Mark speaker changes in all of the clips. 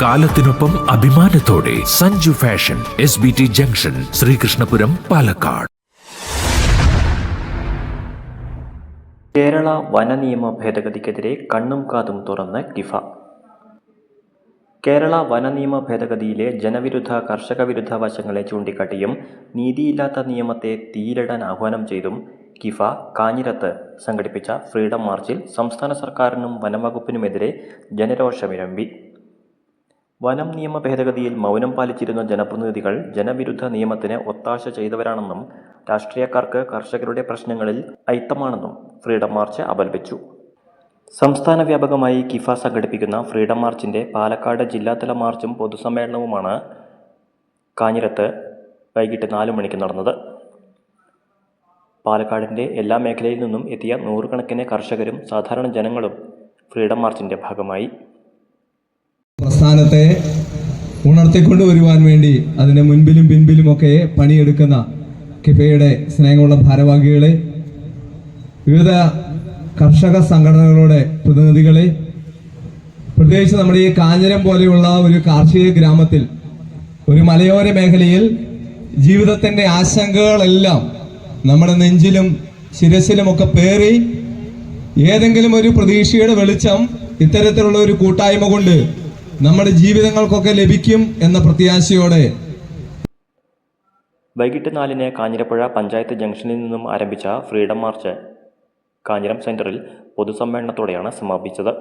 Speaker 1: കാലത്തിനൊപ്പം അഭിമാനത്തോടെ Sanju fashion S B T junction Sreekrishnapuram Palakkad.
Speaker 2: Kerala വന നിയമ ഭേദഗതിക്കെതിരെ കണ്ണും കാതും തുറന്ന് കിഫ കേരള വന നിയമ ഭേദഗതിയിലെ ജനവിരുദ്ധ കർഷക വിരുദ്ധ വശങ്ങളെ ചൂണ്ടിക്കാട്ടിയും നീതിയില്ലാത്ത നിയമത്തെ തീയിലിടാൻ ആഹ്വാനം ചെയ്തും കിഫ കാഞ്ഞിരത്ത് സംഘടിപ്പിച്ച ഫ്രീഡം മാർച്ചിൽ സംസ്ഥാന സർക്കാരിനും വനംവകുപ്പിനുമെതിരെ ജനരോഷമിരമ്പി. വനം നിയമ ഭേദഗതിയിൽ മൗനം പാലിച്ചിരുന്ന ജനപ്രതിനിധികൾ ജനവിരുദ്ധ നിയമത്തിന് ഒത്താശ ചെയ്തവരാണെന്നും രാഷ്ട്രീയക്കാർക്ക് കർഷകരുടെ പ്രശ്നങ്ങളിൽ അയിത്തമാണെന്നും ഫ്രീഡം മാർച്ച് അപലപിച്ചു. സംസ്ഥാന വ്യാപകമായി കിഫ സംഘടിപ്പിക്കുന്ന ഫ്രീഡം മാർച്ചിന്റെ പാലക്കാട് ജില്ലാതല മാർച്ചും പൊതുസമ്മേളനവുമാണ് കാഞ്ഞിരത്ത് വൈകിട്ട് നാല് മണിക്ക് നടന്നത്. പാലക്കാടിന്റെ എല്ലാ മേഖലയിൽ നിന്നും എത്തിയ നൂറുകണക്കിന് കർഷകരും സാധാരണ ജനങ്ങളും ഫ്രീഡം മാർച്ചിന്റെ ഭാഗമായി.
Speaker 3: പ്രസ്ഥാനത്തെ ഉണർത്തിക്കൊണ്ടുവരുവാൻ വേണ്ടി അതിന്റെ മുൻപിലും പിൻപിലുമൊക്കെ പണിയെടുക്കുന്ന കിഫയുടെ സ്നേഹമുള്ള ഭാരവാഹികളെ വിവിധ കർഷക സംഘടനകളുടെ പ്രതിനിധികളെ പ്രത്യേകിച്ച് നമ്മുടെ ഈ കാഞ്ഞിരം പോലെയുള്ള ഒരു കാർഷിക ഗ്രാമത്തിൽ ഒരു മലയോര മേഖലയിൽ ജീവിതത്തിന്റെ ആശങ്കകളെല്ലാം നമ്മുടെ നെഞ്ചിലും ശിരസിലുമൊക്കെ പേറി ഏതെങ്കിലും ഒരു പ്രതീക്ഷയുടെ വെളിച്ചം ഇത്തരത്തിലുള്ള ഒരു കൂട്ടായ്മ കൊണ്ട് നമ്മുടെ ജീവിതങ്ങൾക്കൊക്കെ ലഭിക്കും എന്ന പ്രത്യാശയോടെ
Speaker 2: വൈകിട്ട് നാലിന് കാഞ്ഞിരപ്പുഴ പഞ്ചായത്ത് ജംഗ്ഷനിൽ നിന്നും ആരംഭിച്ച ഫ്രീഡം മാർച്ച് കാഞ്ഞിരം സെന്ററിൽ പൊതുസമ്മേളനത്തോടെയാണ് സമാപിച്ചത്.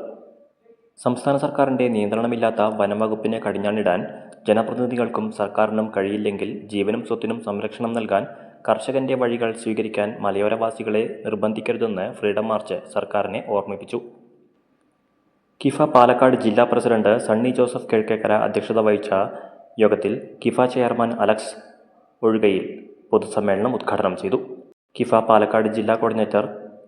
Speaker 2: സംസ്ഥാന സർക്കാരിന്റെ നിയന്ത്രണമില്ലാത്ത വനംവകുപ്പിനെ കടിഞ്ഞാണിടാൻ ജനപ്രതിനിധികൾക്കും സർക്കാരിനും കഴിയില്ലെങ്കിൽ ജീവനും സ്വത്തിനും സംരക്ഷണം നൽകാൻ കർഷകന്റെ വഴികൾ സ്വീകരിക്കാൻ മലയോരവാസികളെ നിർബന്ധിക്കരുതെന്ന് ഫ്രീഡം മാർച്ച് സർക്കാരിനെ ഓർമ്മിപ്പിച്ചു. കിഫ പാലക്കാട് ജില്ലാ പ്രസിഡന്റ് സണ്ണി ജോസഫ് കിഴക്കേക്കര അധ്യക്ഷത വഹിച്ച യോഗത്തിൽ കിഫ ചെയർമാൻ അലക്സ് ഒഴുകയിൽ പൊതുസമ്മേളനം ഉദ്ഘാടനം ചെയ്തു. കിഫ പാലക്കാട് ജില്ലാ കോർഡിനേറ്റർ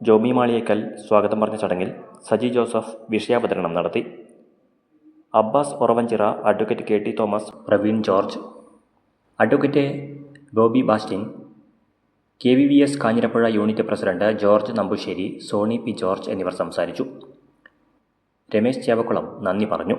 Speaker 2: ജോമി മാളിയേക്കൽ സ്വാഗതം പറഞ്ഞ ചടങ്ങിൽ സജി ജോസഫ് വിഷയാവതരണം നടത്തി. Abbas Oravanchira advocate K T Thomas Praveen George advocate Bobby Bastin K V V S Kanjirappuzha unit president George Nambusseri Soni P George എന്നിവർ സംസാരിച്ചു. രമേശ് ചേവക്കുളം നന്ദി പറഞ്ഞു